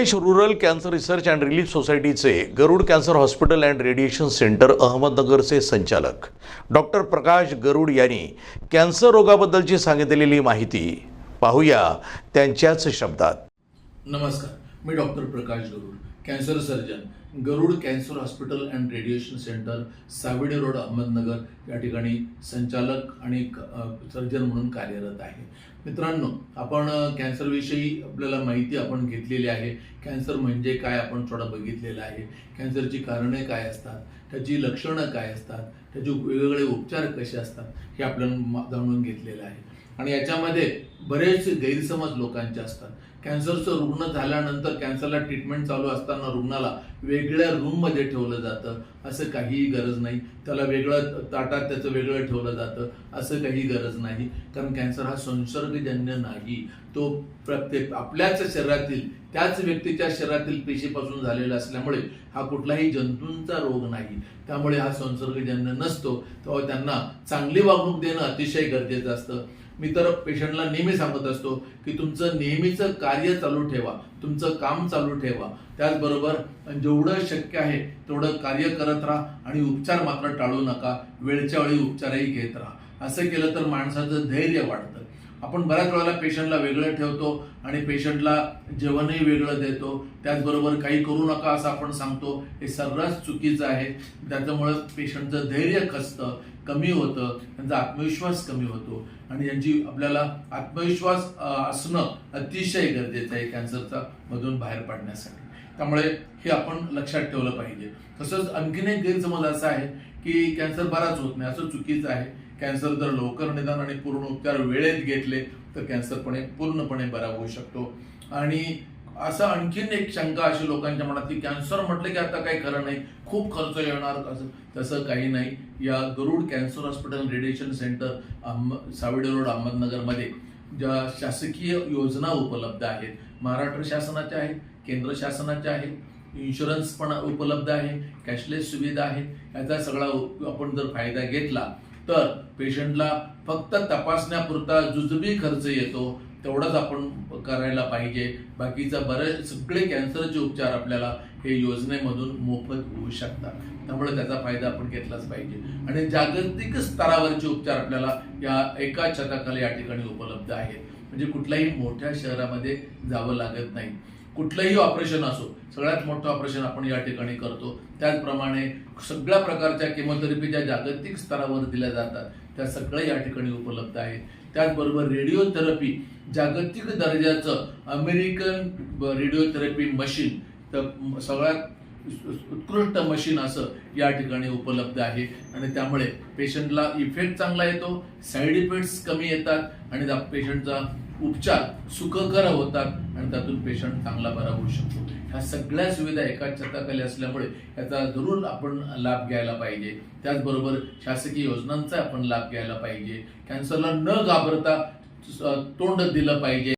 Suresh rural cancer research and relief सोसायटीचे Garud cancer hospital and radiation centre अहमदनगरचे संचालक. Doctor Prakash गरुड यांनी cancer रोगाबद्दलची सांगितलेली माहिती पाहूया त्यांच्याच शब्दात. नमस्कार मी doctor Prakash Garud. Cancer surgeon Garud cancer hospital and radiation centre Savide road Ahmednagar या ठिकाणी संचालक आणि सर्जन म्हणून कार्यरत आहे. मित्रांनो आपण कॅन्सरविषयी आपल्याला माहिती आपण घेतलेली आहे. कॅन्सर म्हणजे काय आपण थोडा बघितलेलं आहे. कॅन्सरची कारणे काय असतात? त्याची लक्षणं काय असतात? त्याचे वेगवेगळे उपचार कसे असतात? हे आपल्याला जाणून घेतलेलं आहे. आणि याच्यामध्ये बरेच गैरसमज लोकांचे असतात. कॅन्सरचं रुग्ण झाल्यानंतर कॅन्सरला ट्रीटमेंट चालू असताना रुग्णाला वेगळ्या रूममध्ये ठेवलं जातं. असं काहीही गरज नाही. त्याला वेगळं ताटात त्याचं वेगळं ठेवलं जातं. असं काही गरज नाही. कारण कॅन्सर हा संसर्गजन्य नाही. तो प्रत्येक आपल्याच शरीरातील त्याच व्यक्तीच्या शरीरातील पेशीपासून झालेला असल्यामुळे हा कुठलाही जंतूंचा रोग नाही. त्यामुळे हा संसर्गजन्य नसतो. तेव्हा त्यांना चांगली वागणूक देणं अतिशय गरजेचं असतं. मी तर पेशंटला नेहमी सांगत असतो की तुमचं नेहमीचं कार्य चालू ठेवा तुमचं काम चालू ठेवा. त्याचबरोबर जेवढं शक्य आहे तेवढं कार्य करत राहा आणि उपचार मात्र टाळू नका. वेळच्या वेळी उपचारही घेत राहा. असं केलं तर माणसाचं धैर्य वाढतं. आपण बऱ्याच वेळेला पेशंटला वेगळं ठेवतो आणि पेशंटला जेवणही वेगळं देतो. त्याचबरोबर काही करू नका असं आपण सांगतो. हे सर्रास चुकीचं आहे. त्याच्यामुळं पेशंटचं धैर्य खचतं कमी होतं त्यांचा आत्मविश्वास कमी होतो. आणि यांची आपल्याला आत्मविश्वास असणं अतिशय गरजेचं आहे कॅन्सरचा मधून बाहेर पडण्यासाठी. त्यामुळे हे आपण लक्षात ठेवलं पाहिजे. तसंच आणखीन एक गैरसमज असा आहे की कॅन्सर बराच होत नाही. असं चुकीचं आहे. कॅन्सर जर लवकर निदान आणि पूर्ण उपचार वेळेत घेतले तर कॅन्सरपणे पूर्णपणे बरा होऊ शकतो. आणि असं आणखीन एक शंका अशी लोकांच्या मनात की कॅन्सर म्हटलं की आता काही खरं नाही खूप खर्च येणार असं तसं काही नाही. या Garud cancer hospital radiation centre अहम साविडे रोड अहमदनगरमध्ये ज्या शासकीय योजना उपलब्ध आहेत. महाराष्ट्र शासनाच्या आहेत केंद्र शासनाच्या आहेत इन्शुरन्स पण उपलब्ध आहे कॅशलेस सुविधा आहे याचा सगळा आपण जर फायदा घेतला तर पेशंटला फक्त तपासण्यापुरता जुजबी खर्च येतो तेवढाच आपण करायला पाहिजे. बाकीचा बरेच सगळे कॅन्सरचे उपचार आपल्याला हे योजनेमधून मोफत होऊ शकतात. त्यामुळे त्याचा फायदा आपण घेतलाच पाहिजे. आणि जागतिक स्तरावरचे उपचार आपल्याला या एका छताखाली या ठिकाणी उपलब्ध आहेत. म्हणजे कुठल्याही मोठ्या शहरामध्ये जावं लागत नाही. कुठलंही ऑपरेशन असो सगळ्यात मोठं ऑपरेशन आपण या ठिकाणी करतो. त्याचप्रमाणे सगळ्या प्रकारच्या केमोथेरपी ज्या जागतिक स्तरावर दिल्या जातात. त्या सगळ्या या ठिकाणी उपलब्ध आहेत. त्याचबरोबर रेडिओथेरपी जागतिक दर्जाचं अमेरिकन रेडिओथेरपी मशीन तर सगळ्यात उत्कृष्ट मशीन असं या ठिकाणी उपलब्ध आहे. आणि त्यामुळे पेशंटला इफेक्ट चांगला येतो साईड इफेक्ट्स कमी येतात आणि त्या पेशंटचा उपचार सुखकर होतात. आणि त्यातून पेशंट चांगला बरा होऊ शकतो. ह्या सगळ्या सुविधा एकाच छताखाली असल्यामुळे याचा जरूर आपण लाभ घ्यायला पाहिजे. त्याचबरोबर शासकीय योजनांचा आपण लाभ घ्यायला पाहिजे. कॅन्सरला न घाबरता तोंड दिलं पाहिजे.